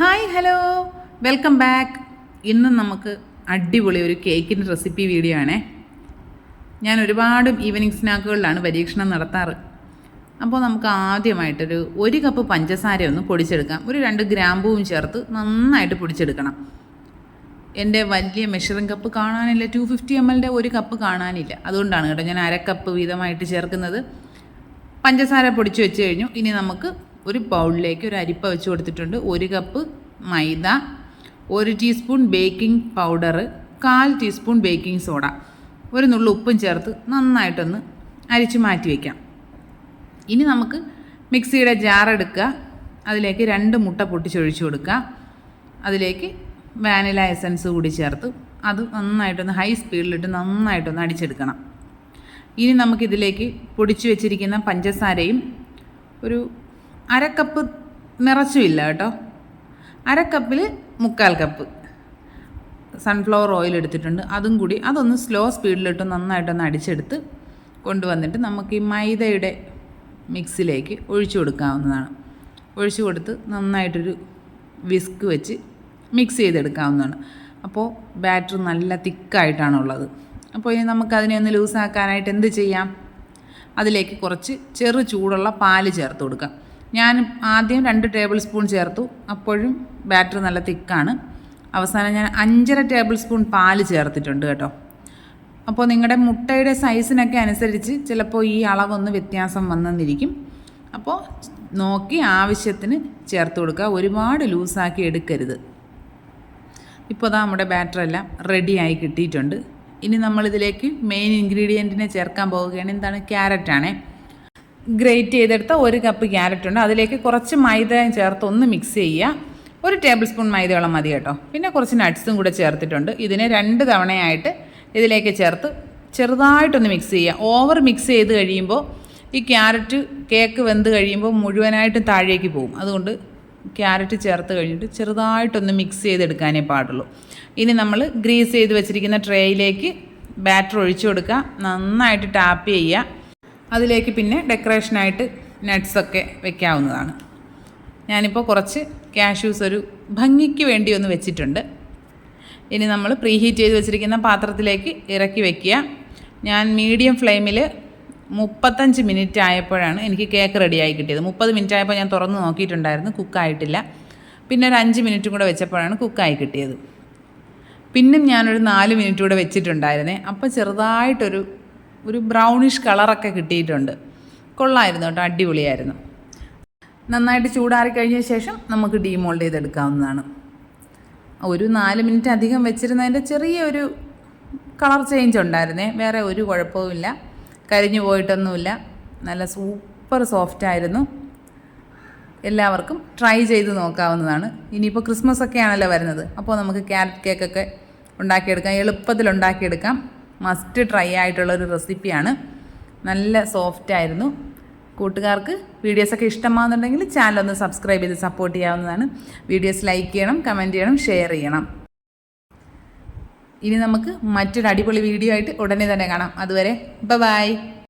Hi hello welcome back ഇന്ന് നമുക്ക് അടിപൊളി ഒരു കേക്കിന്റെ റെസിപ്പി വീഡിയോ ആണേ. ഞാൻ ഒരുപാട് ഈവനിങ് സ്നാക്കുകളിലാണ് പരീക്ഷണം നടത്താറ്. അപ്പോൾ നമുക്ക് ആദ്യമായിട്ടൊരു ഒരു കപ്പ് പഞ്ചസാര ഒന്ന് പൊടിച്ചെടുക്കാം. ഒരു രണ്ട് ഗ്രാമ്പൂവും ചേർത്ത് നന്നായിട്ട് പൊടിച്ചെടുക്കണം. എന്റെ വലിയ മെഷറിംഗ് കപ്പ് കാണാനില്ല. ടു ഫിഫ്റ്റി എം എല്ലിന്റെ ഒരു കപ്പ് കാണാനില്ല. അതുകൊണ്ടാണ് കേട്ടോ ഞാൻ അര കപ്പ് വീതമായിട്ട് ചേർക്കുന്നത്. പഞ്ചസാര പൊടിച്ച് വെച്ച് കഴിഞ്ഞു. ഇനി നമുക്ക് ഒരു ബൗളിലേക്ക് ഒരു അരിപ്പ വെച്ച് കൊടുത്തിട്ടുണ്ട്. ഒരു കപ്പ് മൈദ ഒരു ടീസ്പൂൺ ബേക്കിംഗ് പൗഡർ കാൽ ടീസ്പൂൺ ബേക്കിംഗ് സോഡ ഒരു നുള്ളു ഉപ്പും ചേർത്ത് നന്നായിട്ടൊന്ന് അരിച്ച് മാറ്റി വയ്ക്കാം ഇനി നമുക്ക് മിക്സിയുടെ ജാർ എടുക്കുക. അതിലേക്ക് രണ്ട് മുട്ട പൊട്ടിച്ചൊഴിച്ചു കൊടുക്കുക. അതിലേക്ക് വാനില എസൻസ് കൂടി ചേർത്ത് അത് നന്നായിട്ടൊന്ന് ഹൈ സ്പീഡിലിട്ട് നന്നായിട്ടൊന്ന് അടിച്ചെടുക്കണം. ഇനി നമുക്കിതിലേക്ക് പൊടിച്ചു വെച്ചിരിക്കുന്ന പഞ്ചസാരയും ഒരു അര കപ്പ് നിറച്ചുമില്ല കേട്ടോ. അരക്കപ്പിൽ കപ്പിൽ മുക്കാൽ കപ്പ് സൺഫ്ലവർ ഓയിൽ എടുത്തിട്ടുണ്ട്. അതും കൂടി അതൊന്ന് സ്ലോ സ്പീഡിലിട്ട് നന്നായിട്ടൊന്ന് അടിച്ചെടുത്ത് കൊണ്ടുവന്നിട്ട് നമുക്ക് ഈ മൈദയുടെ മിക്സിലേക്ക് ഒഴിച്ചു കൊടുക്കാവുന്നതാണ്. ഒഴിച്ചു കൊടുത്ത് നന്നായിട്ടൊരു വിസ്ക് വെച്ച് മിക്സ് ചെയ്തെടുക്കാവുന്നതാണ്. അപ്പോൾ ബാറ്റർ നല്ല തിക്കായിട്ടാണുള്ളത്. അപ്പോൾ ഇനി നമുക്കതിനെ ഒന്ന് ലൂസാക്കാനായിട്ട് എന്ത് ചെയ്യാം? അതിലേക്ക് കുറച്ച് ചെറു ചൂടുള്ള പാൽ ചേർത്ത് കൊടുക്കാം. ഞാൻ ആദ്യം രണ്ട് ടേബിൾ സ്പൂൺ ചേർത്തു. അപ്പോഴും ബാറ്റർ നല്ല തിക്കാണ്. അവസാനം ഞാൻ അഞ്ചര ടേബിൾ സ്പൂൺ പാൽ ചേർത്തിട്ടുണ്ട് കേട്ടോ. അപ്പോൾ നിങ്ങളുടെ മുട്ടയുടെ സൈസിനൊക്കെ അനുസരിച്ച് ചിലപ്പോൾ ഈ അളവൊന്ന് വ്യത്യാസം വന്നെന്നിരിക്കും. അപ്പോൾ നോക്കി ആവശ്യത്തിന് ചേർത്ത് കൊടുക്കുക. ഒരുപാട് ലൂസാക്കി എടുക്കരുത്. ഇപ്പോൾ ദാ നമ്മുടെ ബാറ്റർ എല്ലാം റെഡിയായി കിട്ടിയിട്ടുണ്ട്. ഇനി നമ്മളിതിലേക്ക് മെയിൻ ഇൻഗ്രീഡിയന്റിനെ ചേർക്കാൻ പോവുകയാണ്. എന്താണ്? ക്യാരറ്റാണേ. ഗ്രേറ്റ് ചെയ്തെടുത്ത ഒരു കപ്പ് ക്യാരറ്റ് ഉണ്ട്. അതിലേക്ക് കുറച്ച് മൈദ ചേർത്ത് ഒന്ന് മിക്സ് ചെയ്യുക. ഒരു ടേബിൾ സ്പൂൺ മൈദയോളം മതി കേട്ടോ. പിന്നെ കുറച്ച് നട്ട്സും കൂടെ ചേർത്തിട്ടുണ്ട്. ഇതിനെ രണ്ട് തവണയായിട്ട് ഇതിലേക്ക് ചേർത്ത് ചെറുതായിട്ടൊന്ന് മിക്സ് ചെയ്യുക. ഓവർ മിക്സ് ചെയ്ത് കഴിയുമ്പോൾ ഈ ക്യാരറ്റ് കേക്ക് വെന്ത് കഴിയുമ്പോൾ മുഴുവനായിട്ടും താഴേക്ക് പോകും. അതുകൊണ്ട് ക്യാരറ്റ് ചേർത്ത് കഴിഞ്ഞിട്ട് ചെറുതായിട്ടൊന്ന് മിക്സ് ചെയ്തെടുക്കാനേ പാടുള്ളൂ. ഇനി നമ്മൾ ഗ്രീസ് ചെയ്ത് വെച്ചിരിക്കുന്ന ട്രേയിലേക്ക് ബാറ്റർ ഒഴിച്ചു കൊടുക്കുക. നന്നായിട്ട് ടാപ്പ് ചെയ്യുക. അതിലേക്ക് പിന്നെ ഡെക്കറേഷനായിട്ട് നട്ട്സൊക്കെ വെക്കാവുന്നതാണ്. ഞാനിപ്പോൾ കുറച്ച് കാഷ്യൂസ് ഒരു ഭംഗിക്ക് വേണ്ടി ഒന്ന് വെച്ചിട്ടുണ്ട്. ഇനി നമ്മൾ പ്രീ ഹീറ്റ് ചെയ്ത് വെച്ചിരിക്കുന്ന പാത്രത്തിലേക്ക് ഇറക്കി വെക്കുക. ഞാൻ മീഡിയം ഫ്ലെയിമിൽ മുപ്പത്തഞ്ച് മിനിറ്റ് ആയപ്പോഴാണ് എനിക്ക് കേക്ക് റെഡിയായി കിട്ടിയത്. മുപ്പത് മിനിറ്റ് ആയപ്പോൾ ഞാൻ തുറന്ന് നോക്കിയിട്ടുണ്ടായിരുന്നു കുക്കായിട്ടില്ല. പിന്നെ ഒരു അഞ്ച് മിനിറ്റും കൂടെ വെച്ചപ്പോഴാണ് കുക്കായി കിട്ടിയത്. പിന്നും ഞാനൊരു നാല് മിനിറ്റ് കൂടെ വെച്ചിട്ടുണ്ടായിരുന്നേ. അപ്പോൾ ചെറുതായിട്ടൊരു ഒരു ബ്രൗണിഷ് കളറൊക്കെ കിട്ടിയിട്ടുണ്ട്. കൊള്ളായിരുന്നു കേട്ടോ അടിപൊളിയായിരുന്നു. നന്നായിട്ട് ചൂടാറി കഴിഞ്ഞ ശേഷം നമുക്ക് ഡീമോൾഡ് ചെയ്തെടുക്കാവുന്നതാണ്. ഒരു നാല് മിനിറ്റ് അധികം വെച്ചിരുന്നതിന്റെ ചെറിയൊരു കളർ ചേഞ്ച് ഉണ്ടായിരുന്നേ വേറെ ഒരു കുഴപ്പവുമില്ല കരിഞ്ഞു പോയിട്ടൊന്നുമില്ല. നല്ല സൂപ്പർ സോഫ്റ്റ് ആയിരുന്നു. എല്ലാവർക്കും ട്രൈ ചെയ്ത് നോക്കാവുന്നതാണ്. ഇനിയിപ്പോൾ ക്രിസ്മസ് ഒക്കെ ആണല്ലോ വരുന്നത്. അപ്പോൾ നമുക്ക് ക്യാരറ്റ് കേക്കൊക്കെ ഉണ്ടാക്കിയെടുക്കാം എളുപ്പത്തിൽ ഉണ്ടാക്കിയെടുക്കാം. മസ്റ്റ് ട്രൈ ആയിട്ടുള്ളൊരു റെസിപ്പിയാണ്. നല്ല സോഫ്റ്റ് ആയിരുന്നു. കൂട്ടുകാർക്ക് വീഡിയോസൊക്കെ ഇഷ്ടമാകുന്നുണ്ടെങ്കിൽ ചാനൽ ഒന്ന് സബ്സ്ക്രൈബ് ചെയ്ത് സപ്പോർട്ട് ചെയ്യാവുന്നതാണ്. വീഡിയോസ് ലൈക്ക് ചെയ്യണം കമന്റ് ചെയ്യണം ഷെയർ ചെയ്യണം. ഇനി നമുക്ക് മറ്റൊരു അടിപൊളി വീഡിയോ ആയിട്ട് ഉടനെ തന്നെ കാണാം. അതുവരെ ബൈ.